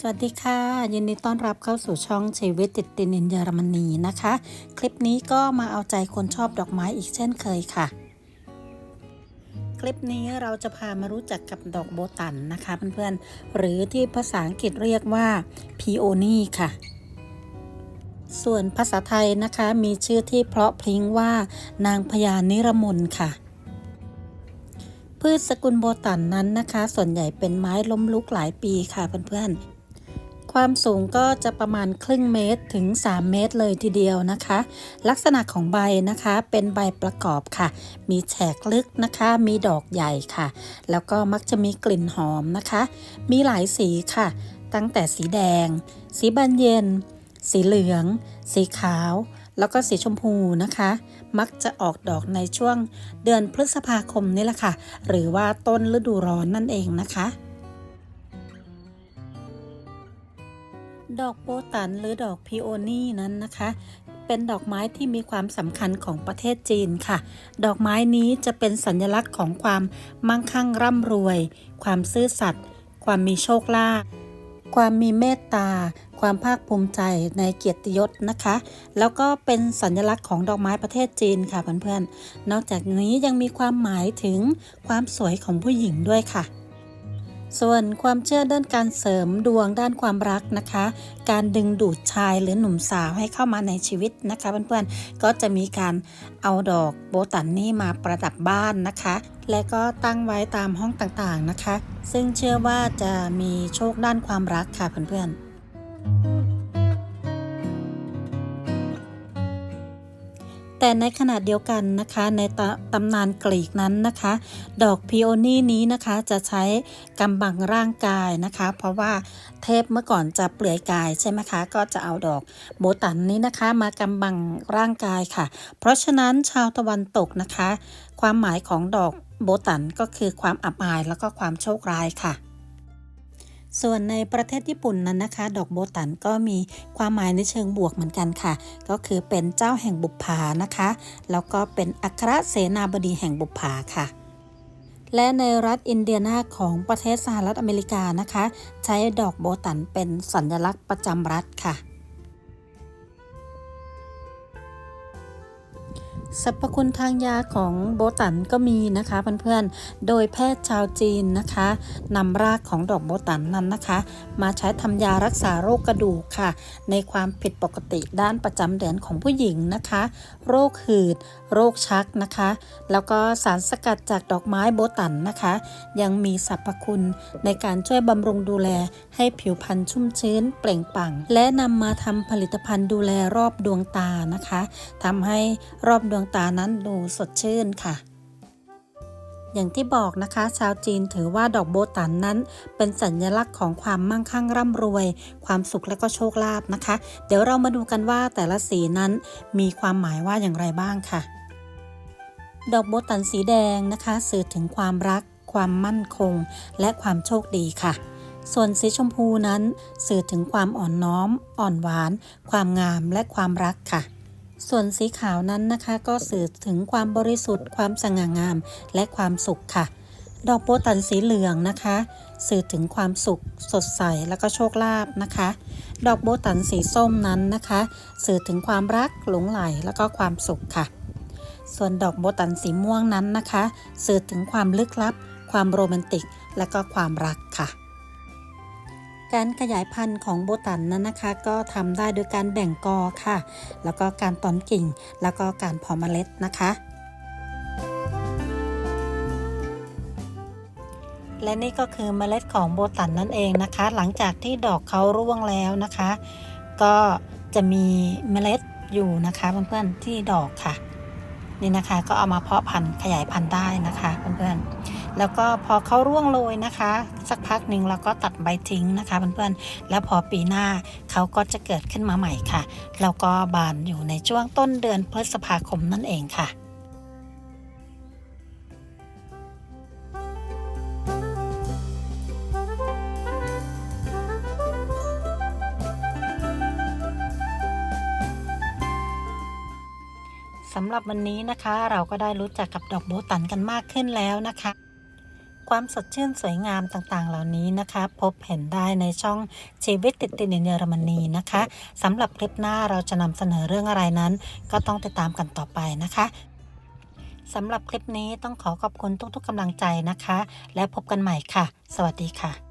สวัสดีค่ะ ยินดีต้อนรับเข้าสู่ช่องชีวิตติดดินินเยอรมนีนะคะ คลิปนี้ก็มาเอาใจคนชอบดอกไม้อีกเช่นเคยค่ะ คลิปนี้เราจะพามารู้จักกับดอกโบตันนะคะเพื่อนๆหรือที่ภาษาอังกฤษเรียกว่าพีโอนีค่ะส่วนภาษาไทยนะคะมีชื่อที่เพราะพริ้งว่านางพญานิรมนค่ะ พืชสกุลโบตันนั้นนะคะ ส่วนใหญ่เป็นไม้ล้มลุกหลายปีค่ะเพื่อนๆ ความสูงก็จะประมาณครึ่งเมตรถึง 3 เมตรเลยทีเดียวนะคะ ลักษณะของใบนะคะเป็นใบประกอบค่ะ มีแฉกลึกนะคะ มีดอกใหญ่ค่ะ แล้วก็มักจะมีกลิ่นหอมนะคะ มีหลายสีค่ะ ตั้งแต่สีแดง สีบานเย็น สีเหลือง สีขาว แล้วก็สีชมพูนะคะ มักจะออกดอกในช่วงเดือนพฤษภาคมนี่แหละค่ะ หรือว่าต้นฤดูร้อนนั่นเองนะคะ ดอกโบตันหรือดอกพิโอนี่นั้นนะคะ เป็นดอกไม้ที่มีความสำคัญของประเทศจีนค่ะ ดอกไม้นี้จะเป็นสัญลักษณ์ของความมั่งคั่งร่ำรวย ความซื่อสัตย์ความมีโชคลาภความมีเมตตา ความภาคภูมิใจในเกียรติยศนะคะ แล้วก็เป็นสัญลักษณ์ของดอกไม้ประเทศจีนค่ะเพื่อนๆนอกจากนี้ยังมีความหมายถึงความสวยของผู้หญิงด้วยค่ะ ส่วนความเชื่อด้านการเสริมดวงด้านความรักนะคะ การดึงดูดชายหรือหนุ่มสาวให้เข้ามาในชีวิตนะคะเพื่อนๆก็จะมีการเอาดอกโบตันนี่มาประดับบ้านนะคะ และก็ตั้งไว้ตามห้องต่างๆนะคะ ซึ่งเชื่อว่าจะมีโชคด้านความรักค่ะเพื่อนๆ แต่ในขณะเดียวกันนะคะในตตำนานกรีกนั้นนะคะ ดอกพิโอนี่นี้นะคะจะใช้กำบังร่างกายนะคะ เพราะว่าเทพเมื่อก่อนจะเปลือยกายใช่ไหมคะก็จะเอาดอกโบตันนี้นะคะมากำบังร่างกายค่ะ เพราะฉะนั้นชาวตะวันตกนะคะ ความหมายของดอกโบตันก็คือความอับอายแล้วก็ความโชคร้ายค่ะ ส่วนในประเทศญี่ปุ่นนั้นนะคะ ดอกโบตันก็มีความหมายในเชิงบวกเหมือนกันค่ะ ก็คือเป็นเจ้าแห่งบุปผานะคะ แล้วก็เป็นอัครเสนาบดีแห่งบุปผาค่ะ และในรัฐอินเดียนาของประเทศสหรัฐอเมริกานะคะ ใช้ดอกโบตันเป็นสัญลักษณ์ประจำรัฐค่ะ สรรพคุณทางยาของโบตันก็มีนะคะเพื่อนๆ โดยแพทย์ชาวจีนนะคะนำรากของดอกโบตันนั้นนะคะ มาใช้ทำยารักษาโรคกระดูกค่ะ ในความผิดปกติด้านประจำเดือนของผู้หญิงนะคะ โรคหืด โรคชักนะคะ แล้วก็สารสกัดจากดอกไม้โบตันนะคะ ยังมีสรรพคุณในการช่วยบำรุงดูแลให้ผิวพรรณชุ่มชื้นเปล่งปลั่ง และนำมาทำผลิตภัณฑ์ดูแลรอบดวงตานะคะทำให้รอบดวงตานั้นดูสดชื่นค่ะ อย่างที่บอกนะคะ ชาวจีนถือว่าดอกโบตันนั้น เป็นสัญลักษณ์ของความมั่งคั่งร่ำรวย ความสุขและก็โชคลาภนะคะ เดี๋ยวเรามาดูกันว่าแต่ละสีนั้นมีความหมายว่าอย่างไรบ้างค่ะ ดอกโบตันสีแดงนะคะ สื่อถึงความรัก ความมั่นคง และความโชคดีค่ะส่วนสีชมพูนั้น สื่อถึงความอ่อนน้อม อ่อนหวาน ความงามและความรักค่ะ ส่วนสีขาวนั้นนะคะก็สื่อถึงความบริสุทธิ์ ความสง่างาม และความสุขค่ะ ดอกโบตันสีเหลืองนะคะ สื่อถึงความสุข สดใสและก็โชคลาภนะคะ ดอกโบตันสีส้มนั้นนะคะ สื่อถึงความรักหลงใหลและก็ความสุขค่ะ ส่วนดอกโบตันสีม่วงนั้นนะคะ สื่อถึงความลึกลับ ความโรแมนติก และก็ความรักค่ะ การขยายพันธุ์ของโบตันนั้นนะคะ ก็ทำได้โดยการแบ่งกอค่ะ แล้วก็การตอนกิ่ง แล้วก็การเพาะเมล็ดนะคะและนี่ก็คือเมล็ดของโบตันนั่นเองนะคะ หลังจากที่ดอกเขาร่วงแล้วนะคะ ก็จะมีเมล็ดอยู่นะคะเพื่อนๆที่ดอกค่ะ นี่นะคะก็เอามาเพาะพันธุ์ขยายพันธุ์ได้นะคะเพื่อนๆ แล้วก็พอเขาร่วงโรยนะคะ สักพักหนึ่งเราก็ตัดใบทิ้งนะคะเพื่อนๆ แล้วพอปีหน้าเขาก็จะเกิดขึ้นมาใหม่ค่ะ แล้วก็บานอยู่ในช่วงต้นเดือนพฤษภาคมนั่นเองค่ะสำหรับวันนี้นะคะเราก็ได้รู้จักกับดอกโบตันกันมากขึ้นแล้วนะคะ ความสดชื่นสวยงามต่างๆ เหล่านี้นะคะ พบเห็นได้ในช่องชีวิตติดติดในเยอรมนีนะคะสำหรับคลิปหน้าเราจะนำเสนอเรื่องอะไรนั้น ก็ต้องติดตามกันต่อไปนะคะสำหรับคลิปนี้ต้องขอขอบคุณทุกๆกำลังใจนะคะ และพบกันใหม่ค่ะ สวัสดีค่ะ